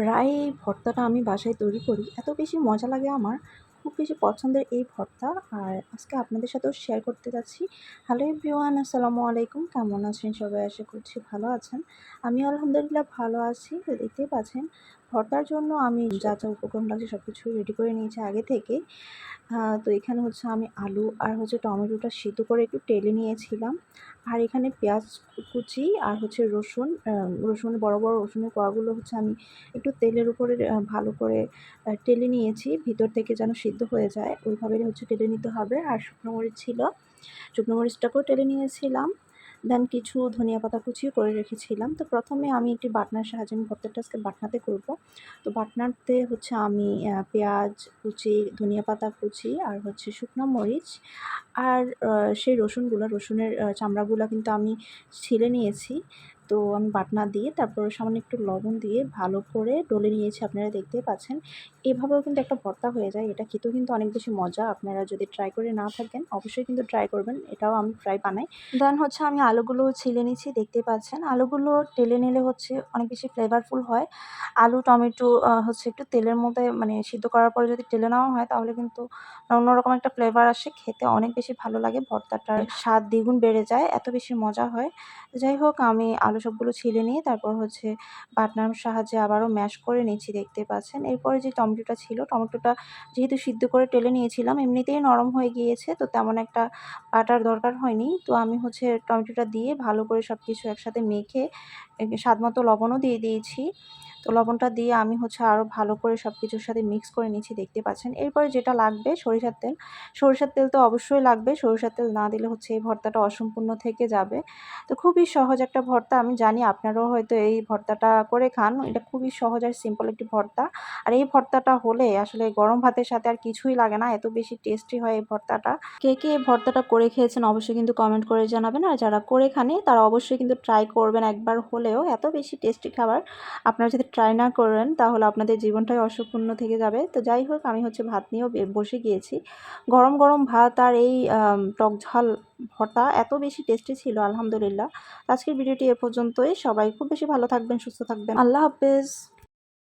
প্রায় ভর্তাটা আমি বাসায় তৈরি করি। এত বেশি মজা লাগে আমার খুব বেশি পছন্দের এই ভর্তা। আর আজকে আপনাদের সাথেও শেয়ার করতে যাচ্ছি। হ্যালো এভরিওয়ান আসসালামু আলাইকুম। কেমন আছেন সবাই? আশা করছি ভালো আছেন। আমি আলহামদুলিল্লাহ ভালো আছি। দেখতেই পাচ্ছেন, ভর্তার জন্য আমি যা যা উপকরণ লাগছে সব কিছু রেডি করে নিয়েছি আগে থেকে। তো এখানে হচ্ছে আমি আলু আর হচ্ছে টমেটোটা সিদ্ধ করে একটু টেলে নিয়েছিলাম। আর এখানে পেঁয়াজ কুচি আর হচ্ছে রসুন রসুন, বড় বড় রসুনের কোয়াগুলো হচ্ছে আমি একটু তেলের উপরে ভালো করে টেলে নিয়েছি। ভিতর থেকে যেন সিদ্ধ হয়ে যায়, ওইভাবে হচ্ছে টেলে নিতে হবে। আর শুকনো মরিচ ছিল, শুকনো মরিচটাকেও টেলে নিয়েছিলাম। দেন কিছু ধনিয়া পাতা কুচিও করে রেখেছিলাম। তো প্রথমে আমি একটি বাটনার সাহায্যে, আমি ভর্তাটা আজকে বাটনাতে করব। তো বাটনাতে হচ্ছে আমি পেঁয়াজ, কুচি, ধনিয়া পাতা কুচি আর হচ্ছে শুকনো মরিচ আর সেই রসুনগুলো, রসুনের চামড়াগুলো কিন্তু আমি ছিলে নিয়েছি। তো আমি বাটনা দিয়ে, তারপর সামান্য একটু লবণ দিয়ে ভালো করে ডলে নিয়েছি, আপনারা দেখতেই পাচ্ছেন। এভাবেও কিন্তু একটা ভর্তা হয়ে যায়, এটা খেতেও কিন্তু অনেক বেশি মজা। আপনারা যদি ট্রাই করে না থাকেন, অবশ্যই কিন্তু ট্রাই করবেন, এটাও আমি ফ্রাই বানাই। দেন হচ্ছে আমি আলুগুলো ছিলে নিচ্ছি দেখতে পাচ্ছেন। আলুগুলো টেলে নিলে হচ্ছে অনেক বেশি ফ্লেভারফুল হয়। আলু, টমেটো হচ্ছে একটু তেলের মধ্যে মানে সিদ্ধ করার পরে যদি টেলে নেওয়া হয়, তাহলে কিন্তু অন্যরকম একটা ফ্লেভার আসে, খেতে অনেক বেশি ভালো লাগে ভর্তাটার। স্বাদ দ্বিগুণ বেড়ে যায়, এত বেশি মজা হয়। যাই হোক, আমি আলু সবগুলো ছিলে নিয়ে তারপর হচ্ছে বাটনার সাহায্যে আবারও ম্যাশ করে নিচ্ছি, দেখতে পাচ্ছেন। এরপরে যে টমেটোটা ছিল, টমেটোটা যেহেতু সিদ্ধ করে টেলে নিয়েছিলাম, এমনিতেই নরম হয়ে গিয়েছে, তো তেমন একটা বাটার দরকার হয়নি। তো আমি হচ্ছে টমেটোটা দিয়ে ভালো করে সব কিছু একসাথে মেখে স্বাদ মতো লবণও দিয়ে দিয়েছি। তো লবণটা দিয়ে আমি হচ্ছে আরও ভালো করে সব কিছুর সাথে মিক্স করে নিচ্ছি, দেখতে পাচ্ছেন। এরপরে যেটা লাগবে, সরিষার তেল। সরিষার তেল তো অবশ্যই লাগবে। সরিষার তেল না দিলে হচ্ছে এই ভর্তাটা অসম্পূর্ণ থেকে যাবে। তো খুবই সহজ একটা ভর্তা। আমি জানি আপনারাও হয়তো এই ভর্তাটা করে খান। এটা খুবই সহজ আর সিম্পল একটি ভর্তা। আর এই ভর্তাটা হলে আসলে গরম ভাতের সাথে আর কিছুই লাগে না। এত বেশি টেস্টি হয় এই ভর্তাটা। কে কে এই ভর্তাটা করে খেয়েছেন অবশ্যই কিন্তু কমেন্ট করে জানাবেন। আর যারা করে খানে তারা অবশ্যই কিন্তু ট্রাই করবেন একবার হলেও। এত বেশি টেস্টি খাবার আপনারা যদি ট্রাই না করেন, তাহলে আপনাদের জীবনটাই অসম্পূর্ণ থেকে যাবে। তো যাই হোক, আমি হচ্ছে ভাত নিয়েও বসে গিয়েছি। গরম গরম ভাত আর এই টক ঝাল ভর্তা এত বেশি টেস্টি ছিল, আলহামদুলিল্লাহ। আজকের ভিডিওটি এ পর্যন্তই। সবাই খুব বেশি ভালো থাকবেন, সুস্থ থাকবেন। আল্লাহ হাফেজ।